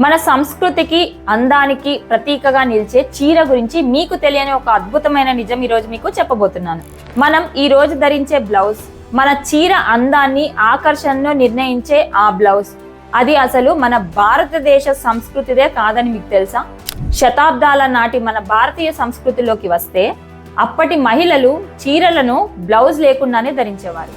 మన సంస్కృతికి అందానికి ప్రతీకగా నిలిచే చీర గురించి మీకు తెలియని ఒక అద్భుతమైన నిజం ఈరోజు మీకు చెప్పబోతున్నాను. మనం ఈ రోజు ధరించే బ్లౌజ్ మన చీర అందాన్ని ఆకర్షణను నిర్ణయించే ఆ బ్లౌజ్ అది అసలు మన భారతదేశ సంస్కృతిదే కాదని మీకు తెలుసా? శతాబ్దాల నాటి మన భారతీయ సంస్కృతిలోకి వస్తే అప్పటి మహిళలు చీరలను బ్లౌజ్ లేకుండానే ధరించేవారు.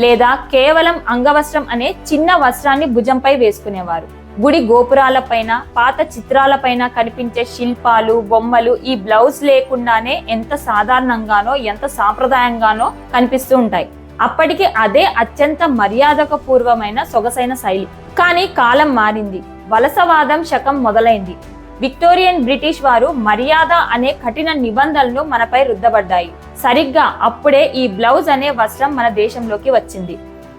లేదా కేవలం అంగవస్త్రం అనే చిన్న వస్త్రాన్ని భుజంపై వేసుకునేవారు. గుడి గోపురాలపైన పాత చిత్రాలపైన కనిపించే శిల్పాలు బొమ్మలు ఈ బ్లౌజ్ లేకుండానే ఎంత సాధారణంగానో ఎంత సాంప్రదాయంగానో కనిపిస్తూ ఉంటాయి. అప్పటికి అదే అత్యంత మర్యాదక పూర్వమైన సొగసైన శైలి. కానీ కాలం మారింది. వలసవాదం శకం మొదలైంది. విక్టోరియన్ బ్రిటిష్ వారు మర్యాద అనే కఠిన నిబంధనలు మనపై రుద్దబడ్డాయి. సరిగ్గా అప్పుడే ఈ బ్లౌజ్ అనే వస్త్రం మన దేశంలోకి వచ్చింది.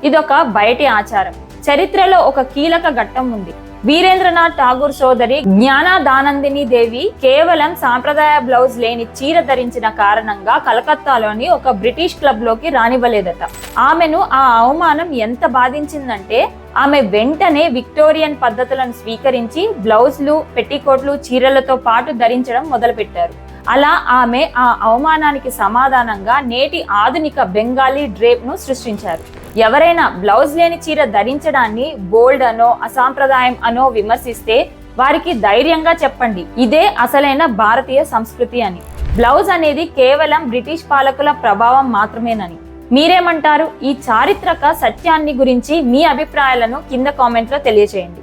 ఇదొక బయటి ఆచారం. చరిత్రలో ఒక కీలక ఘట్టం ఉంది. వీరేంద్రనాథ్ ఠాగూర్ సోదరి జ్ఞానాదానందిని దేవి కేవలం సాంప్రదాయ బ్లౌజ్ లేని చీర ధరించిన కారణంగా కలకత్తాలోని ఒక బ్రిటిష్ క్లబ్లోకి రానివ్వలేదట. ఆమెను ఆ అవమానం ఎంత బాధించిందంటే ఆమె వెంటనే విక్టోరియన్ పద్ధతులను స్వీకరించి బ్లౌజ్లు పెట్టికోట్లు చీరలతో పాటు ధరించడం మొదలుపెట్టారు. అలా ఆమె ఆ అవమానానికి సమాధానంగా నేటి ఆధునిక బెంగాలీ డ్రేప్ను సృష్టించారు. ఎవరైనా బ్లౌజ్ లేని చీర ధరించడాన్ని బోల్డ్ అనో అసాంప్రదాయం అనో విమర్శిస్తే వారికి ధైర్యంగా చెప్పండి. ఇదే అసలైన భారతీయ సంస్కృతి అని. బ్లౌజ్ అనేది కేవలం బ్రిటిష్ పాలకుల ప్రభావం మాత్రమేనని. మీరేమంటారు? ఈ చారిత్రక సత్యాన్ని గురించి మీ అభిప్రాయాలను కింద కామెంట్లో తెలియజేయండి